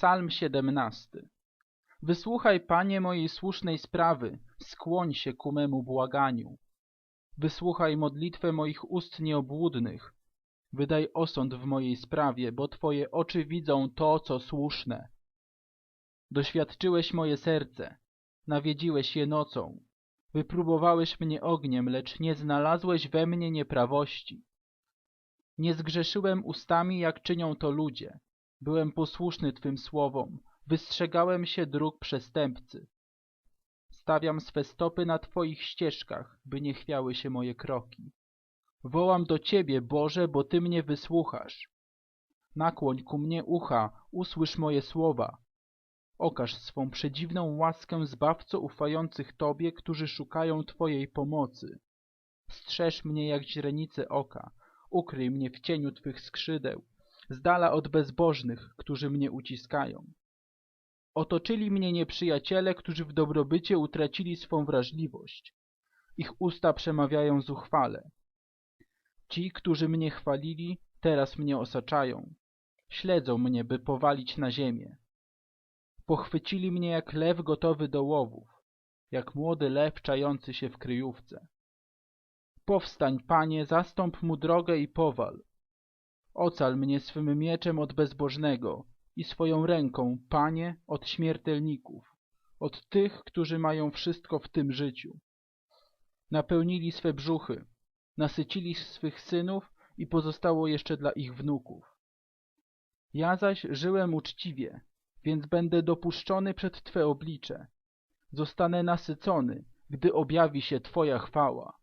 Psalm 17 Wysłuchaj, Panie, mojej słusznej sprawy, skłoń się ku memu błaganiu. Wysłuchaj modlitwę moich ust nieobłudnych. Wydaj osąd w mojej sprawie, bo Twoje oczy widzą to, co słuszne. Doświadczyłeś moje serce, nawiedziłeś je nocą. Wypróbowałeś mnie ogniem, lecz nie znalazłeś we mnie nieprawości. Nie zgrzeszyłem ustami, jak czynią to ludzie. Byłem posłuszny Twym słowom, wystrzegałem się dróg przestępcy. Stawiam swe stopy na Twoich ścieżkach, by nie chwiały się moje kroki. Wołam do Ciebie, Boże, bo Ty mnie wysłuchasz. Nakłoń ku mnie ucha, usłysz moje słowa. Okaż swą przedziwną łaskę zbawco ufających Tobie, którzy szukają Twojej pomocy. Strzeż mnie jak źrenice oka, ukryj mnie w cieniu Twych skrzydeł, z dala od bezbożnych, którzy mnie uciskają. Otoczyli mnie nieprzyjaciele, którzy w dobrobycie utracili swą wrażliwość. Ich usta przemawiają zuchwale. Ci, którzy mnie chwalili, teraz mnie osaczają. Śledzą mnie, by powalić na ziemię. Pochwycili mnie jak lew gotowy do łowów, jak młody lew czający się w kryjówce. Powstań, Panie, zastąp mu drogę i powal. Ocal mnie swym mieczem od bezbożnego i swoją ręką, Panie, od śmiertelników, od tych, którzy mają wszystko w tym życiu. Napełnili swe brzuchy, nasycili swych synów i pozostało jeszcze dla ich wnuków. Ja zaś żyłem uczciwie, więc będę dopuszczony przed Twe oblicze. Zostanę nasycony, gdy objawi się Twoja chwała.